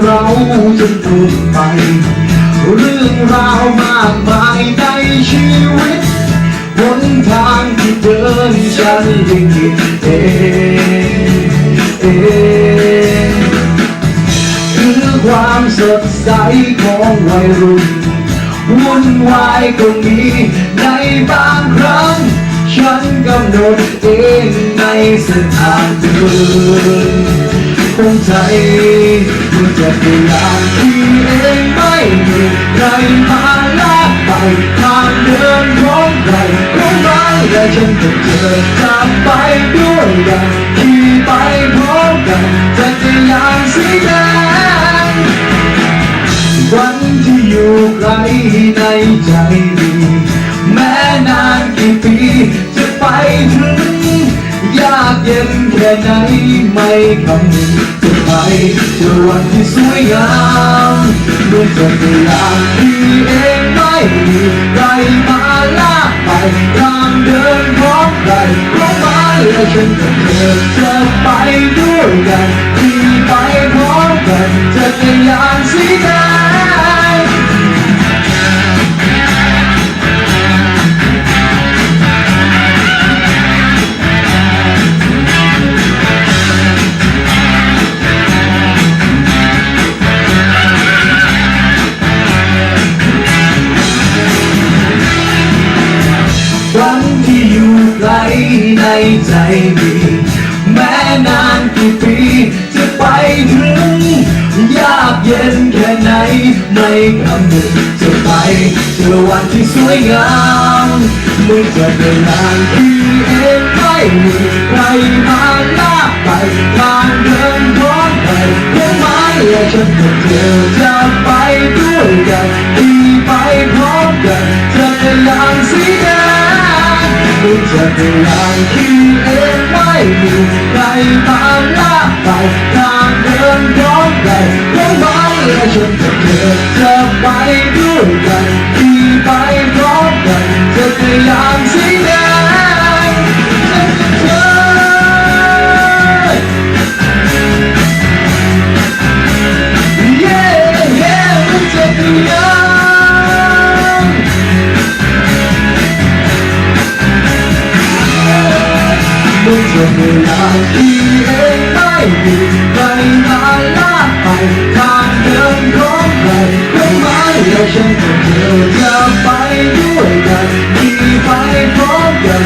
เราจนหมดไป เรื่องราวมากมายในชีวิตหนทางที่เดินฉันลิขิตเองเองคือความสดใสของวัยรุ่นวุ่นวายก็มีในบางครั้ง ฉันกำหนดเองในเส้นทางเดินของใจ จะพยายามที่เองไม่มีใครมาลากไปทางเดินของใครของมันและฉันก็เจอจะไปด้วยกันที่ไปพร้อมกันจักรยานสีแดงวันที่อยู่ไกลในใจดี แม้นานกี่ปีจะไปถึง ยากเย็นแค่ไหนไม่คำนึง ไปเจอวันที่สวยงามเมื่อจักรยานที่เองไม่มีใครมาลากไปทางเดินของใครของมันและฉันกับเธอจะไปด้วยกัน ในใจดีแม้นานกี่ปีจะไปถึง ยากเย็นแค่ไหนไม่คำนึงจะไปเจอวันที่สวยงามเมื่อจะเดินทางที่เองไม่มีใครมาลากไปทางเดินของใครของมันและฉันกับเธอ พยายามคิดเองไม่มีใครตามลาไปทางเดินร้องไห้ร้องไห้และฉันจะเดินจะไปด้วยกันที่ไปพร้อมกันจะพยายามสี ช่วงเวลาที่เองไม่มีใครมาลากไปทางเดินของใครไม่ไหมแล้วฉันกับเธอจะไปด้วยกันที่ไปพร้อมกัน